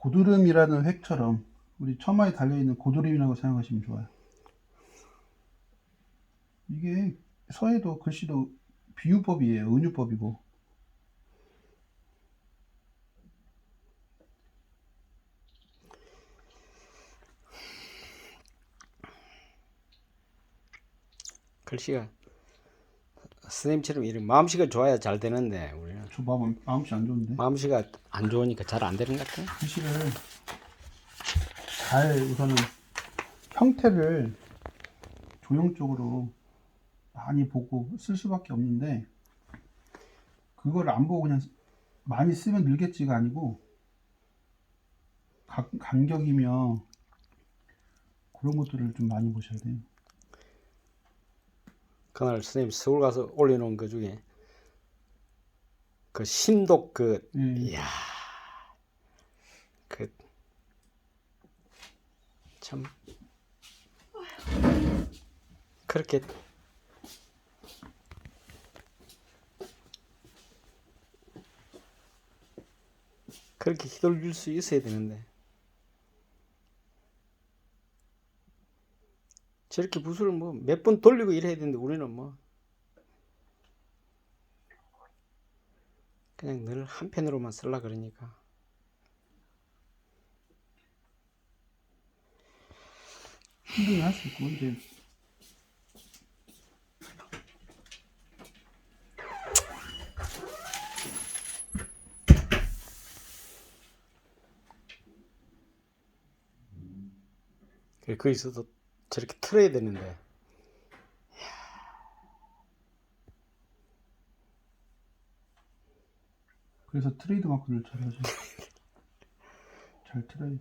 고드름이라는 획처럼 우리 처마에 달려있는 고드름이라고 생각하시면 좋아요. 이게 서해도 글씨도 비유법이에요. 은유법이고. 글씨가 선생님처럼 이런 마음씨가 좋아야 잘 되는데 우리는 저 마음, 마음씨 안 좋은데. 마음씨가 안 좋으니까 잘 안 되는 것 같아. 글씨를 잘 우선은 형태를 조형적으로 많이 보고 쓸 수밖에 없는데 그걸 안 보고 그냥 많이 쓰면 늘겠지가 아니고 각, 간격이며 그런 것들을 좀 많이 보셔야 돼요. 그날 선생님 서울 가서 올려놓은 그 중에 그 신독 그 예. 이야 그 참 그렇게 그렇게 휘둘릴 수 있어야 되는데 저렇게 붓을 뭐 몇 번 돌리고 이래야 되는데 우리는 뭐 그냥 늘 한편으로만 쓸라 그러니까. 충분히 할수 있고 이제. 그래, 거기서도 저렇게 틀어야 되는데 그래서 트레이드 마크를 잘 하죠. 잘 틀어야지.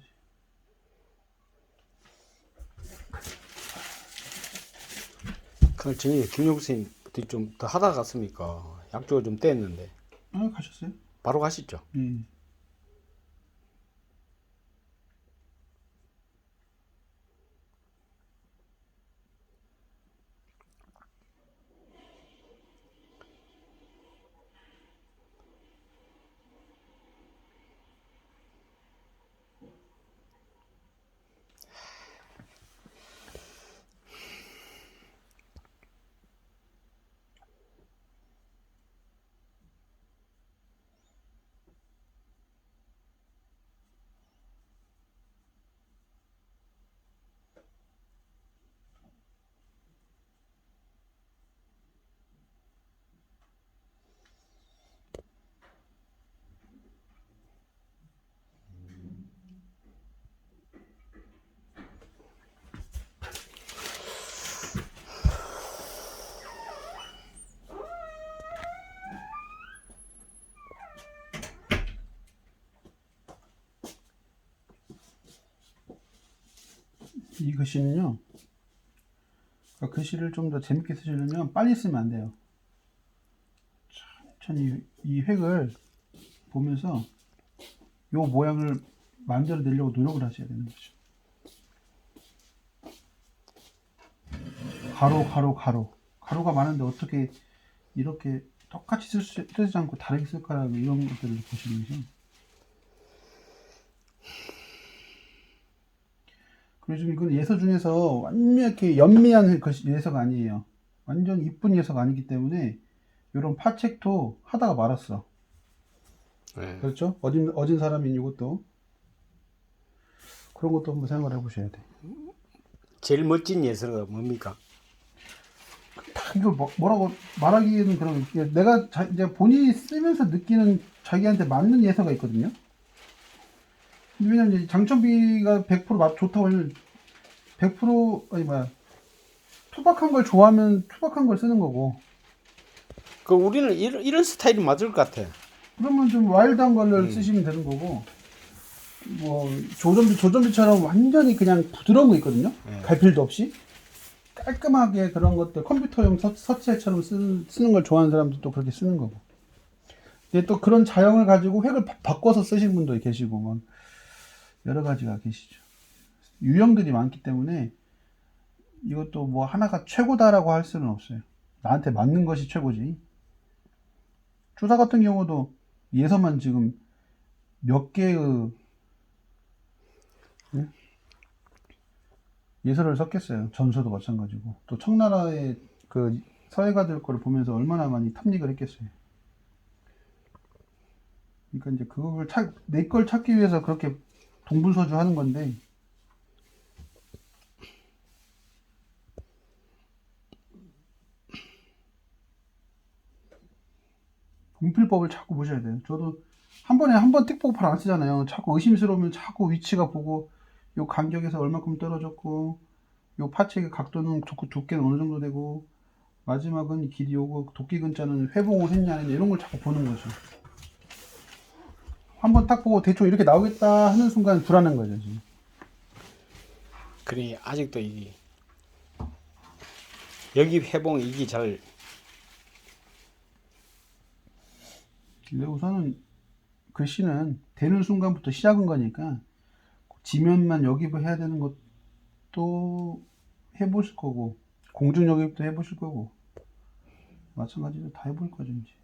그날 저녁에 김용수 선생님 좀더 하다 갔습니까? 약주가 좀 뗐는데 아 가셨어요? 바로 가시죠. 예. 이 글씨는요. 그러니까 글씨를 좀 더 재밌게 쓰시려면 빨리 쓰면 안 돼요. 천천히 이 획을 보면서 요 모양을 만들어 내려고 노력을 하셔야 되는 거죠. 가로, 가로, 가로. 가로가 많은데 어떻게 이렇게 똑같이 쓸 수, 쓰지 않고 다르게 쓸까라는 이런 것들을 보시는 거 좀 이건 예서 중에서 완벽히 연미한 예서가 아니에요. 완전 이쁜 예서가 아니기 때문에 이런 파책도 하다가 말았어. 네. 그렇죠? 어진, 어진 사람인 이것도. 그런 것도 한번 생각을 해보셔야 돼. 제일 멋진 예서가 뭡니까? 다 이걸 뭐, 뭐라고 말하기에는 그런, 게 내가 자, 이제 본인이 쓰면서 느끼는 자기한테 맞는 예서가 있거든요. 왜냐면 이제 장천비가 100%맛 좋다고 하면 100% 아니 뭐야. 투박한 걸 좋아하면 투박한 걸 쓰는 거고. 그 우리는 이런, 이런 스타일이 맞을 것 같아. 그러면 좀 와일드한 걸를 음. 쓰시면 되는 거고. 뭐 조점비 조점비처럼 완전히 그냥 부드러운 거 있거든요. 네. 갈필도 없이. 깔끔하게 그런 것들 컴퓨터용 서, 서체처럼 쓰는, 쓰는 걸 좋아하는 사람도 그렇게 쓰는 거고. 근데 또 그런 자형을 가지고 획을 바, 바꿔서 쓰시는 분도 계시고 막 여러 가지가 계시죠. 유형들이 많기 때문에 이것도 뭐 하나가 최고다라고 할 수는 없어요. 나한테 맞는 것이 최고지. 조사 같은 경우도 예서만 지금 몇 개의 그, 예? 예서를 섞겠어요. 전서도 마찬가지고. 또 청나라의 그 서예가들 거를 보면서 얼마나 많이 탐닉을 했겠어요. 그러니까 이제 그걸 찾, 내 걸 찾기 위해서 그렇게 동분서주 하는 건데 분필법을 자꾸 보셔야 돼요. 저도 한 번에 한 번 틱보고 안 쓰잖아요. 자꾸 의심스러우면 자꾸 위치가 보고 요 간격에서 얼마큼 떨어졌고 요 파츠의 각도는 두, 두께는 어느 정도 되고 마지막은 길이 오고 도끼 근자는 회봉을 했냐 이런 걸 자꾸 보는 거죠. 한번 딱 보고 대충 이렇게 나오겠다 하는 순간 불안한 거죠. 지금. 그러니 아직도 이 여기 회봉 이게 잘 근데 우선은 글씨는 되는 순간부터 시작인 거니까 지면만 여기부 해야 되는 것도 해보실 거고 공중 여기부터 해보실 거고 마찬가지로 다 해볼 거죠 이제.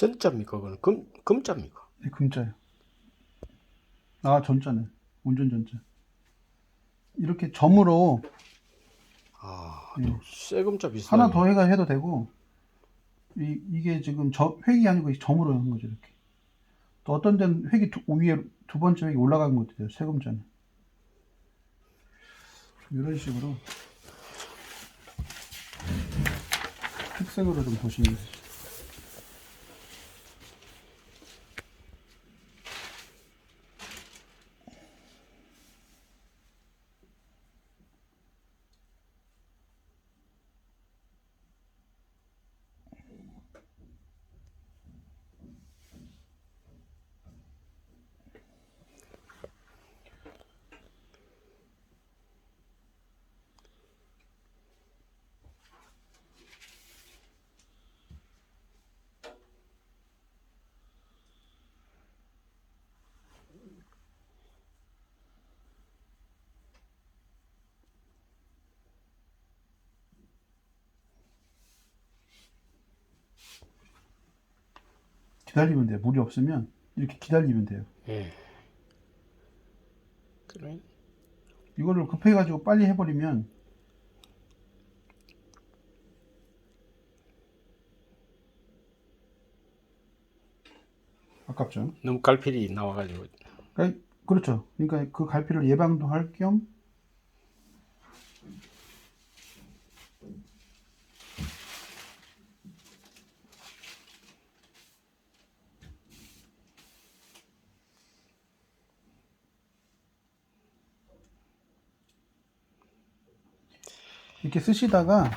전자입니까? 그거는 금 금자입니까? 네, 금자요. 아 전자네. 온전 전자. 이렇게 점으로 아, 예. 쇠금자 비슷하네. 하나 더 해가 해도 되고 이, 이게 지금 저, 획이 아니고 점으로 한 거죠 이렇게. 또 어떤 데는 획이 두, 위에 두 번째 획이 올라가는 것도 돼요. 세금자는. 이런 식으로 흑색으로 좀 보시면 되죠. 기다리면 돼요. 물이 없으면 이렇게 기다리면 돼요. 예. 그래. 이거를 급해가지고 빨리 해버리면 아깝죠. 너무 갈필이 나와가지고 그러니까 그렇죠. 그러니까 그 갈피를 예방도 할 겸 이렇게 쓰시다가